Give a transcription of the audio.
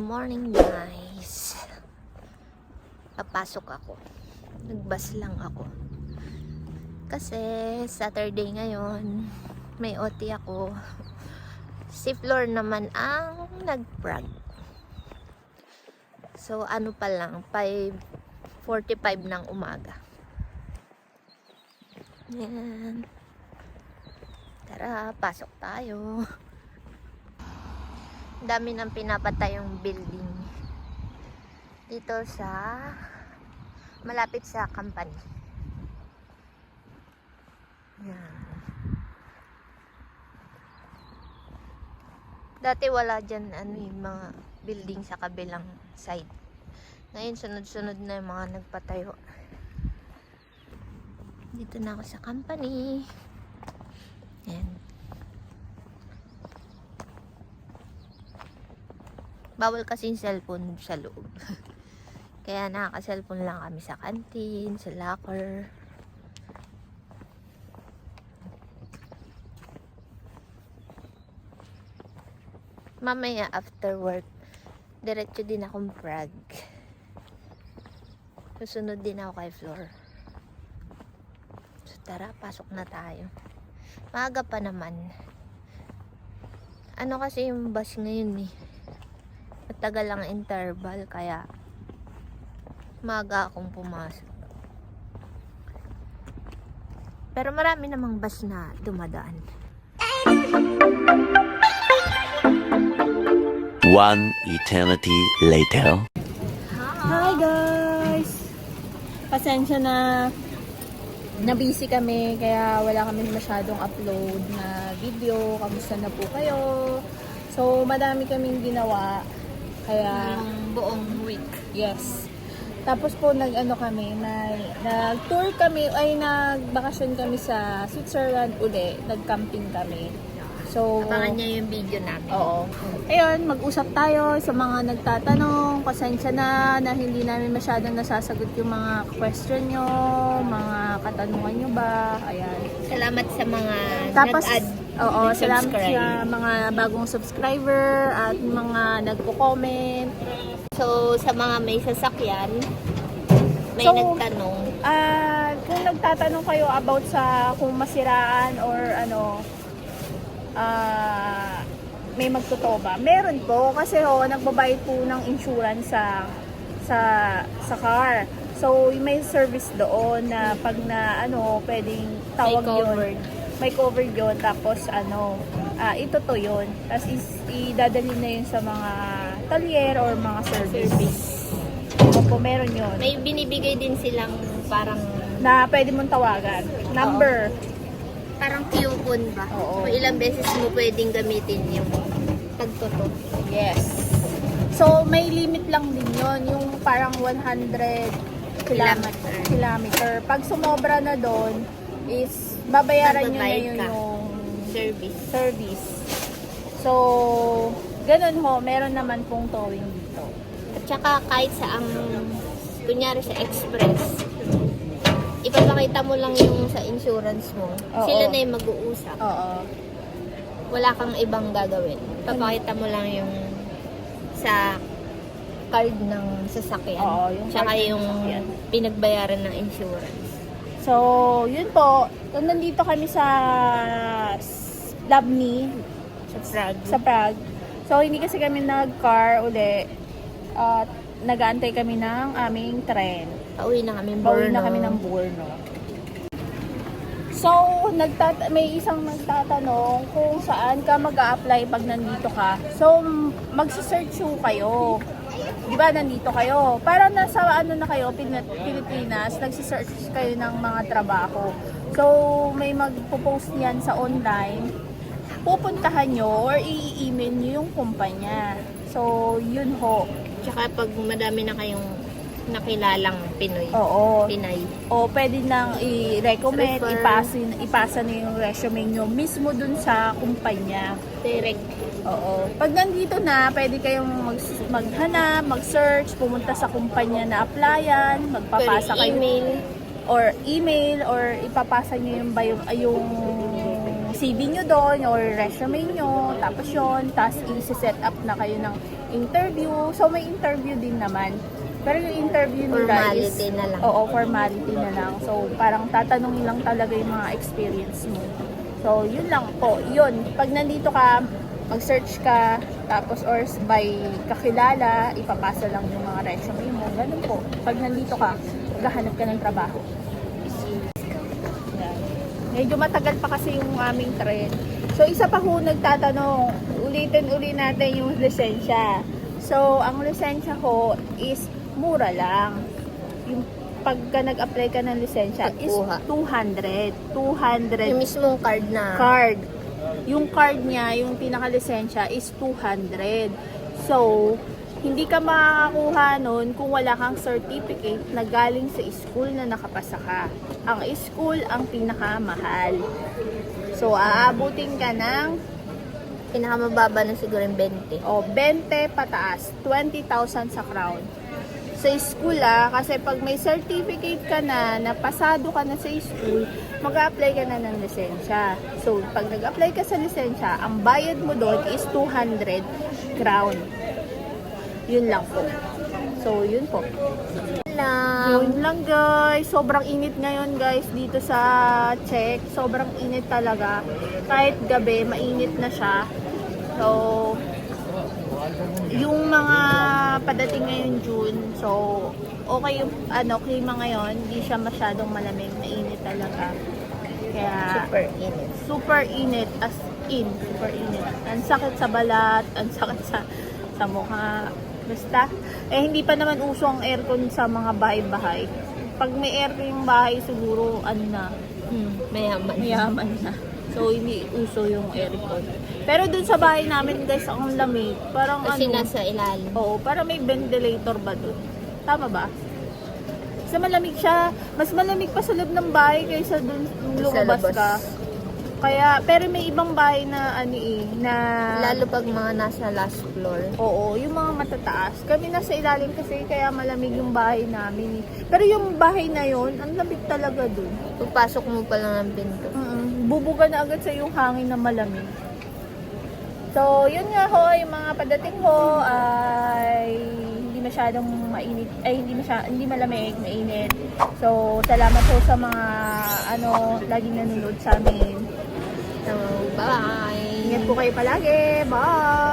morning guys. Papasok ako. Nagbas lang ako. Kasi Saturday ngayon, may OT ako. Si Flor naman ang nag-prag. So ano pa lang, 5.45 ng umaga. Yan. Tara, pasok tayo. Dami ng pinapatay yung building dito sa malapit sa company. Yan. Dati wala dyan ano yung mga building sa kabilang side. Ngayon sunod-sunod na yung mga nagpatayo. Dito na ako sa company. Yan. Bawal kasi yung cellphone sa loob. Kaya nakaka-cellphone lang kami sa canteen, sa locker. Mamaya after work, diretso din akong Prague. Susunod din ako kay Flor. So tara, pasok na tayo. Maaga pa naman. Ano kasi yung bus ngayon eh. Matagal ang interval kaya maaga akong pumasok. Pero marami namang bus na dumadaan. One eternity later. Hi guys! Pasensya na na busy kami kaya wala kami masyadong upload na video. Kamusta na po kayo? So, madami kaming ginawa. Kaya, Yung buong week. yes. Tapos po nag-ano kami, na, nag-tour kami, ay nagbakasyon kami sa Switzerland uli. Nag-camping kami. So, Abangan niya yung video namin. Oo. Ayun, mag-usap tayo sa mga nagtatanong. Pasensya na na hindi namin masyadong nasasagot yung mga question nyo, mga katanungan nyo ba. Ayan. Salamat sa mga Tapos, nag-add. Oo, salamat sa mga bagong subscriber at mga nagko-comment. So, sa mga may sasakyan, may So, nagtanong. Ah, kung nagtatanong kayo about sa kung masiraan or ano, ah, may magtotoo ba? Meron po kasi ho, nagbabayad po ng insurance sa sa sa car. So, may service doon na pag na ano, pwedeng tawag May covered. May covered yun. Tapos ano, ah, ito to yun. Tapos is, idadalhin na yun sa mga talyer or mga service. Service. Opo, meron yun May binibigay din silang parang na pwede mong tawagan. Number. parang coupon ba? Oo. Kung ilang beses mo pwedeng gamitin yung pagtoto. Yes. So, may limit lang din yon Yung parang 100 kilometer. Kilometer. kilometer. Pag sumobra na doon, is babayaran nyo na yun ka. yung Service. service. So, ganun ho, meron naman pong towing dito. At saka kahit sa ang kunyari sa express, ipapakita mo lang yung sa insurance mo. Oo. Sila na yung mag-uusap. Oo. Wala kang ibang gagawin. Papakita mo lang yung sa card ng sasakyan. Oo, yung Tsaka ng yung sasakyan. pinagbayaran ng insurance. So, yun po. Kung nandito kami sa Labni, Sa Prague. sa Prague. So, hindi kasi kami nag-car uli. At nag-aantay kami ng aming tren. Pauwi na kami. Bawi na Borno. kami ng Borno. So, nagtat may isang nagtatanong kung saan ka mag apply pag nandito ka. So, magsa-search kayo. Di ba, nandito kayo. Para nasa ano na kayo, Pin- Pilipinas, nagsa-search kayo ng mga trabaho. So, may magpo-post yan sa online. Pupuntahan nyo or i-email nyo yung kumpanya. So, yun ho. Tsaka pag madami na kayong nakilalang Pinoy. Oo. Pinay. o pwede nang i-recommend, Refer. ipasa, ipasa na yung resume nyo mismo dun sa kumpanya. Direct. Oo. Pag nandito na, pwede kayong mag, maghanap, mag-search, pumunta sa kumpanya na applyan, magpapasa Pwede kayo email. or email or ipapasa nyo yung, bio, ay, yung CV nyo doon or resume nyo, tapos yon tapos i-set up na kayo ng interview. So, may interview din naman. Pero yung interview nila is... Formality na lang. Oo, formality na lang. So, parang tatanungin lang talaga yung mga experience mo. So, yun lang po. Yun, pag nandito ka, mag-search ka, tapos or by kakilala, ipapasa lang yung mga resume mo. Ganun po. Pag nandito ka, maghahanap ka ng trabaho. Yan. Medyo matagal pa kasi yung aming trend. So, isa pa ho nagtatanong, ulitin uli natin yung lisensya. So, ang lisensya ho is mura lang. Yung pagka nag-apply ka ng lisensya is Pagkuha. 200. 200 Yung mismong card na. card. Yung card niya, yung pinaka-lisensya is 200. So, hindi ka makakakuha nun kung wala kang certificate na galing sa school na nakapasa ka. Ang school ang pinakamahal. So, aabutin ka ng Pinakamababa na siguro yung 20. o 20 pataas, 20,000 sa crown. Sa school ah, kasi pag may certificate ka na, napasado ka na sa school, mag-apply ka na ng lisensya. So, pag nag-apply ka sa lisensya, ang bayad mo doon is 200 crown. Yun lang po. So, yun po. Lang. Yun lang guys. Sobrang init ngayon guys dito sa Czech. Sobrang init talaga. Kahit gabi, mainit na siya. So, yung mga padating ngayon June, so okay yung ano, klima ngayon, hindi siya masyadong malamig, mainit talaga. Kaya Super init. super init as in, super init. Ang sakit sa balat, ang sakit sa sa mukha. Basta, eh hindi pa naman uso ang aircon sa mga bahay-bahay. Pag may aircon yung bahay, siguro ano na, Hmm, mayaman. mayaman na. So, hindi uso yung aircon. Pero dun sa bahay namin, guys, ang lamig. Parang Kasi ano, nasa ilalim. oo, parang may ventilator ba dun? Tama ba? Sa malamig siya, mas malamig pa sa loob ng bahay kaysa dun lumabas labas. ka. Kaya, pero may ibang bahay na ano eh, na... Lalo pag mga nasa last floor. Oo, yung mga matataas. Kami nasa ilalim kasi kaya malamig yung bahay namin. eh. Pero yung bahay na yon ang lamig talaga dun. Pagpasok mo pa lang ng pinto. Mm, bubuga na agad sa yung hangin na malamig. So, yun nga ho, yung mga padating ho ay hindi masyadong mainit, ay hindi masya, hindi malamig, mainit. So, salamat ho sa mga ano, laging nanonood sa amin. So, bye! Ingat po kayo palagi. Bye!